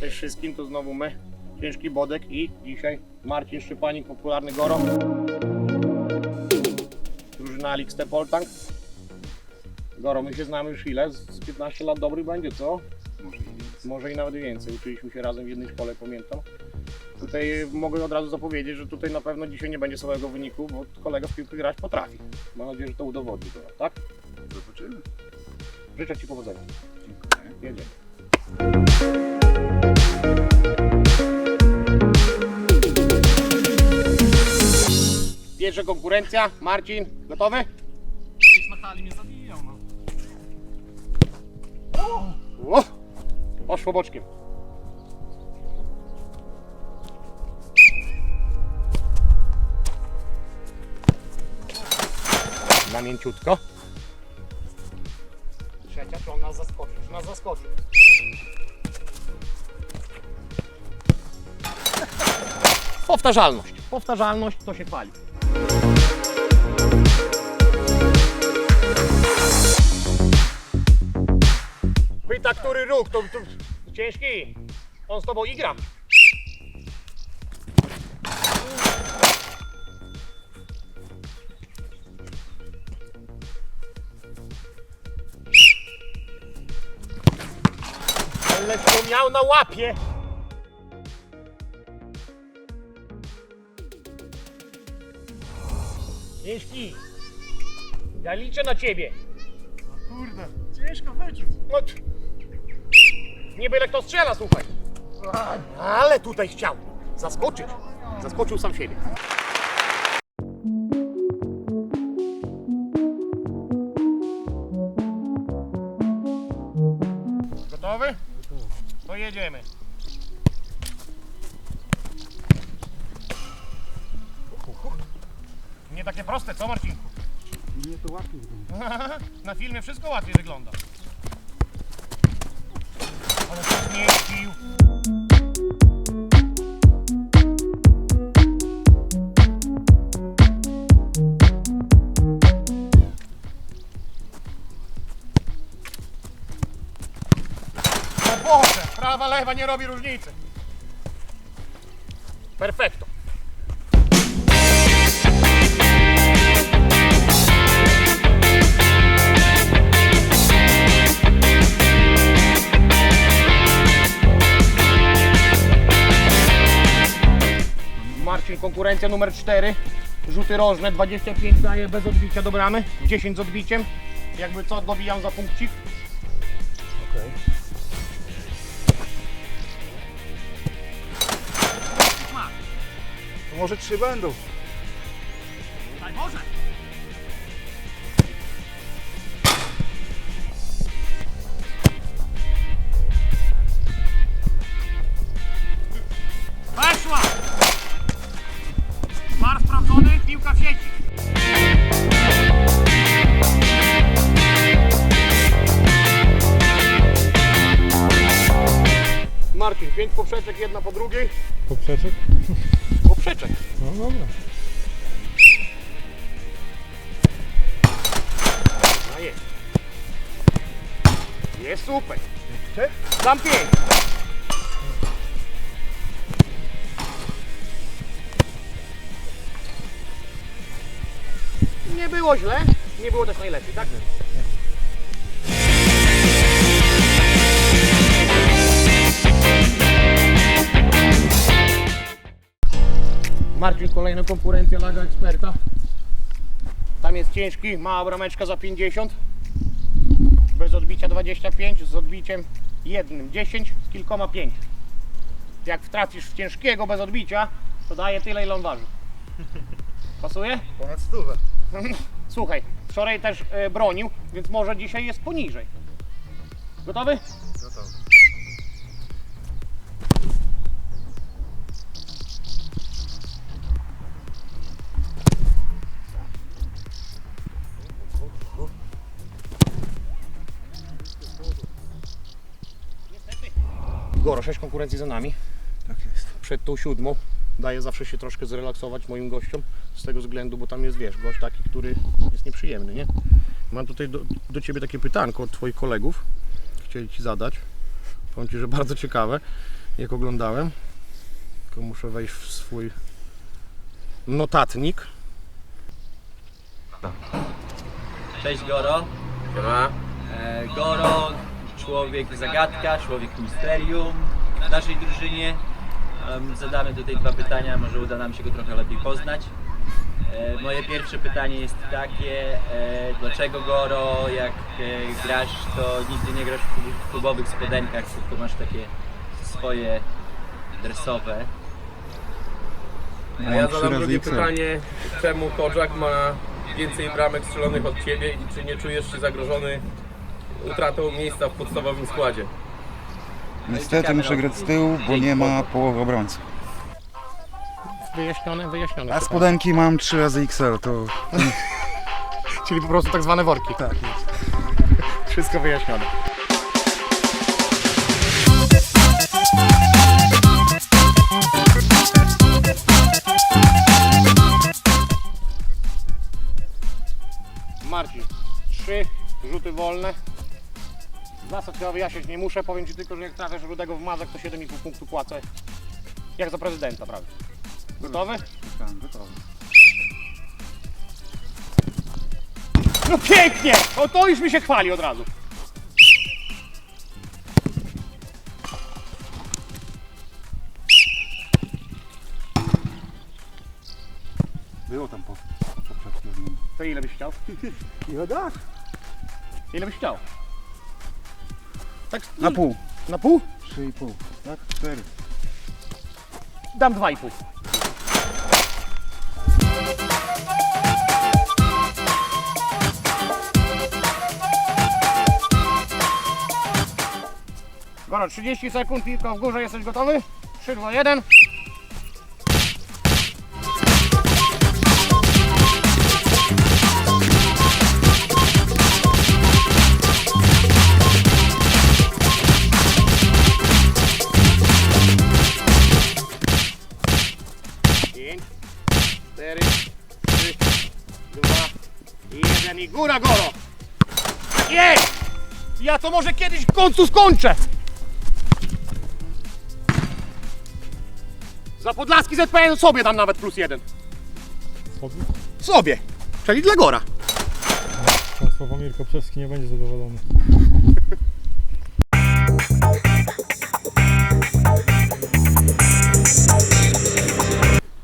Cześć wszystkim, to znowu my, Ciężki Bodek i dzisiaj Marcin Szczepanik, popularny Goro. Drużyna Alix Poltank. Goro, my się znamy już ile? Z 15 lat dobrych będzie, co? Może i więcej. Może i nawet więcej. Uczyliśmy się razem w jednej szkole, pamiętam. Tutaj mogę od razu zapowiedzieć, że tutaj na pewno dzisiaj nie będzie słabego wyniku, bo kolega w piłkę grać potrafi. Mam nadzieję, że to udowodni, Goro, tak? Zobaczymy. Życzę Ci powodzenia. Dziękuję. Jedziemy. Pierwsza konkurencja. Marcin, gotowy? Gdzieś na hali mnie zabijał, no. O! Poszło boczkiem. Na mięciutko. Trzecia, czy on nas zaskoczy? Czy nas zaskoczy? Powtarzalność. Powtarzalność to się chwali. Pyta, który róg, to, to ciężki. On z tobą igra. Ale to miał na łapie. Ciężki. Ja liczę na ciebie. Kurde, ciężko wyczuć. No, t- nie byle kto strzela, słuchaj. Ale tutaj chciał zaskoczyć. Zaskoczył sam siebie. Gotowy? To jedziemy. Nie takie proste, co Marcinku? Nie, to łatwiej wygląda. Na filmie wszystko łatwiej wygląda. Ale zmieścił. O Boże, prawa, lewa nie robi różnicy. Perfekto. Konkurencja numer 4. Rzuty rożne, 25 daje bez odbicia do bramy, 10 z odbiciem. Jakby co, dobijam za punkcik. Okej. To może trzy będą. Daj Boże! Poprzeczek, jedna po drugiej. Poprzeczek? Poprzeczek. No dobra. A jest. Jest super. Dam pięć. Nie było źle, nie było też najlepiej, tak? Marcin, kolejna konkurencja Laga Eksperta. Tam jest ciężki, mała brameczka za 50. Bez odbicia 25, z odbiciem jednym 10, z kilkoma 5. Jak wtracisz w ciężkiego bez odbicia, to daje tyle ile on waży. Pasuje? Ponad stówę. Słuchaj, wczoraj też e, bronił, więc może dzisiaj jest poniżej. Gotowy? 6 konkurencji za nami. Tak jest. Przed tą siódmą daję zawsze się troszkę zrelaksować moim gościom. Z tego względu, bo tam jest, wiesz, gość taki, który jest nieprzyjemny, nie? Mam tutaj do, do Ciebie takie pytanko od Twoich kolegów. Chcieli Ci zadać. Powiem Ci, że bardzo ciekawe. jak oglądałem. Tylko muszę wejść w swój notatnik. Cześć Goro. Siema. E, Goro, człowiek zagadka, człowiek misterium naszej drużynie. Zadamy tutaj dwa pytania, może uda nam się go trochę lepiej poznać. E, Moje pierwsze pytanie jest takie, e, dlaczego Goro, jak e, grasz, to nigdy nie grasz w klub- w klubowych spodenkach, tylko masz takie swoje dresowe. A ja zadam drugie pytanie, czemu Korzak ma więcej bramek strzelonych od Ciebie i czy nie czujesz się zagrożony utratą miejsca w podstawowym składzie? Niestety muszę grać z tyłu, bo nie ma połowy obrońców. Wyjaśnione, wyjaśnione. A spodenki mam 3 razy XL, to Czyli po prostu tak zwane worki. tak jest. Wszystko wyjaśnione. Marcin, trzy rzuty wolne. Chyba wyjaśniać nie muszę, powiem Ci tylko, że jak trafiasz rudego w mazek, to 7,5 punktu płacę. Jak za prezydenta, prawie. Gotowy? Tak, gotowy. No pięknie! O to już mi się chwali od razu. Było tam po, po. To ile byś chciał? Ile dasz? Ile byś chciał? Tak Na pół. Na pół? 3,5. Tak? 4. Dam dwa i pół. Goro, 30 sekund, piłka w górze, jesteś gotowy? 3, 2, 1. Ja to może kiedyś w końcu skończę! Za Podlaski ZPN sobie dam nawet plus jeden. Sobie? Sobie! Czyli dla Gora. Pan Sławomir Koprzewski nie będzie zadowolony.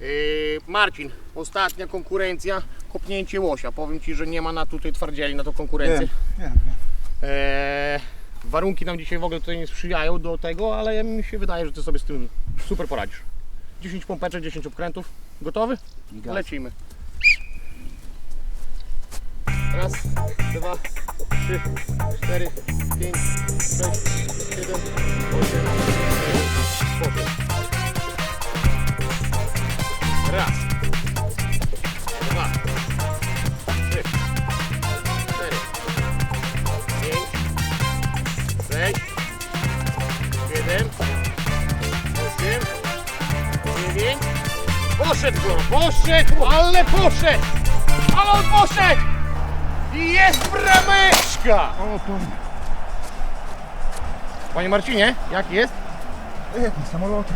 Yy, Marcin, ostatnia konkurencja, kopnięcie łosia. Powiem Ci, że nie ma na tutaj twardzieli na tą konkurencję. Wiem, wiem, wiem. Eee, warunki nam dzisiaj w ogóle tutaj nie sprzyjają do tego, ale mi się wydaje, że Ty sobie z tym super poradzisz. 10 pompeczek, 10 obkrętów. Gotowy? Lecimy. Raz, dwa, trzy, cztery, pięć, sześć, siedem, osiem, dziewięć. Raz, Poszedł poszedł, ale poszedł! Ale on poszedł! I jest brameczka! O, to Panie Marcinie, jak jest? jak na samolocie.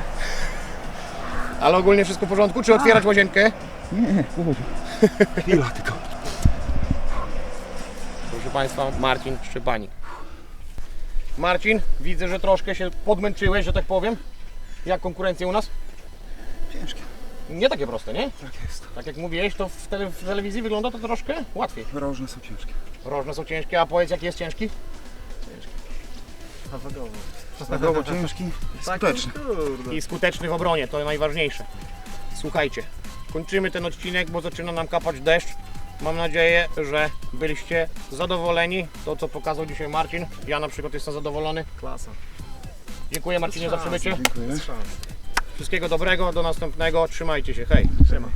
Ale ogólnie wszystko w porządku? Czy otwierać łazienkę? Nie, kurde. Chwila tylko. Proszę Państwa, Marcin Szczepanik. Marcin, widzę, że troszkę się podmęczyłeś, że tak powiem. Jak konkurencja u nas? Nie takie proste, nie? Tak jest. Tak jak mówiłeś, to w, tele, w telewizji wygląda to troszkę łatwiej. Rożne są ciężkie. Rożne są ciężkie, a powiedz jaki jest ciężki? Zawodowo ciężki, skuteczny. i skuteczny w obronie, to najważniejsze. Słuchajcie, kończymy ten odcinek, bo zaczyna nam kapać deszcz. Mam nadzieję, że byliście zadowoleni. To, co pokazał dzisiaj Marcin. Ja na przykład jestem zadowolony. Klasa. Dziękuję Marcinie za przybycie. Dziękuję. Wszystkiego dobrego, do następnego. Trzymajcie się, hej. Siema.